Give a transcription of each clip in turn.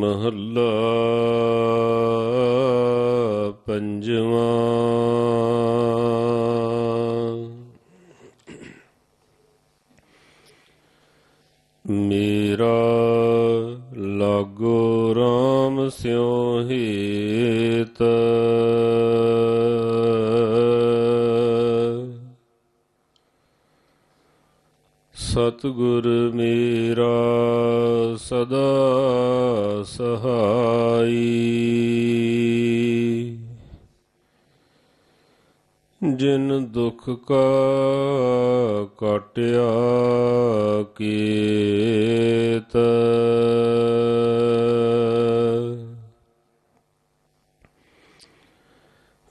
ਮਹੱਲਾ ਪੰਜਵਾਂ। ਮੇਰਾ ਲਾਗੋ RAM ਸਿਉ ਹੀਤ। ਸਤਿਗੁਰ ਮੇਰਾ ਸਦਾ ਸਹਾਈ ਜਿਨ ਦੁਖ ਕਾ ਕਟਿਆ ਕੀਤ।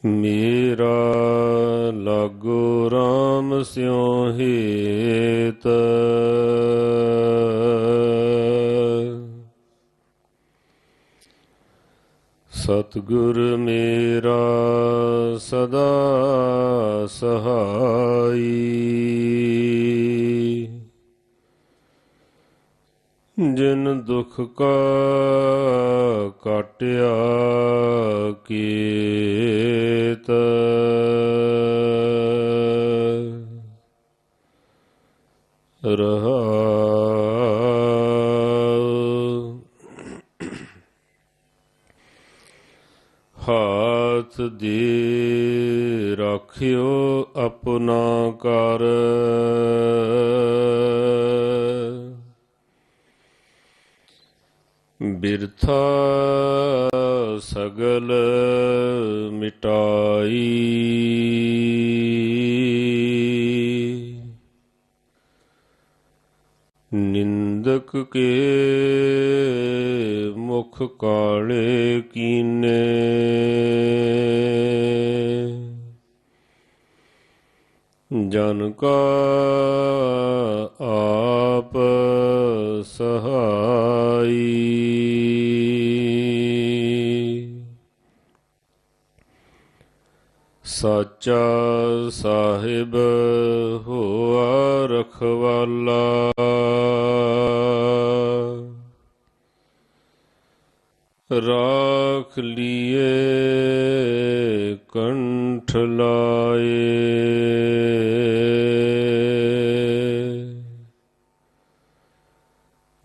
ਮੇਰਾ ਲਾਗੋ RAM ਸਿਉ ਹੀਤ। ਸਤਿਗੁਰ ਮੇਰਾ ਸਦਾ ਸਹਾਈ। ਜਿਨ ਦੁਖ ਕਾ ਕਾਟਿਆ ਕੀਤ। ਰਹਾ ਰਾਖਿਓ ਆਪਣਾ ਕਰ ਬਿਰਥਾ ਸਗਲ ਮਿਟਾਈ। ਨਿੰਦਕ ਕੇ ਮੁਖ ਕਾਲੇ ਕੀਨੇ। ਜਨ ਕਾ ਆਪ ਸਹਾਈ। ਸੱਚਾ ਸਾਹਿਬ ਹੋਆ ਰਖਵਾਲਾ। ਰਾਖ ਲੀਏ ਕੰਠ ਲਾਏ।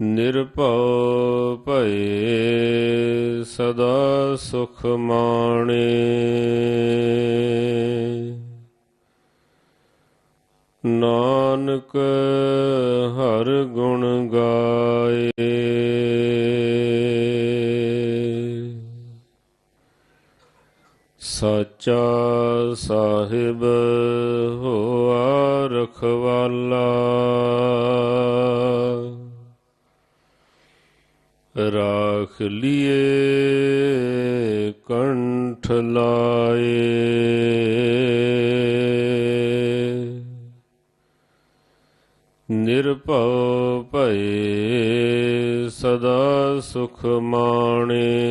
ਨਿਰਭਉ ਭਏ ਸਦਾ ਸੁਖ ਮਾਣੇ। ਨਾਨਕ ਹਰ ਗੁਣ ਗਾਏ। ਸਾਚਾ ਸਾਹਿਬ ਹੋਆ ਰਖਵਾਲਾ। ਰਾਖ ਲੀਏ ਕੰਠ ਲਾਏ। ਨਿਰਭਉ ਭਏ ਸਦਾ ਸੁਖ ਮਾਣੇ।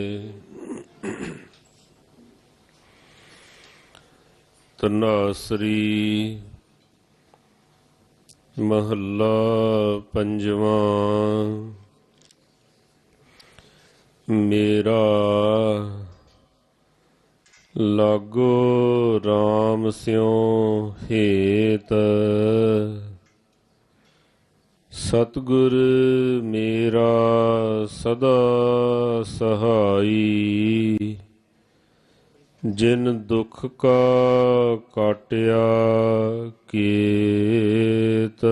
ਤਨਾਸਰੀ ਮਹੱਲਾ ਪੰਜਵਾਂ। ਮੇਰਾ ਲਾਗੋ RAM ਸਿਉ ਹੇਤ। ਸਤਿਗੁਰ ਮੇਰਾ ਸਦਾ ਸਹਾਈ। ਜਿਨ ਦੁਖ ਕਾ ਕਾਟਿਆ ਕੀਤ।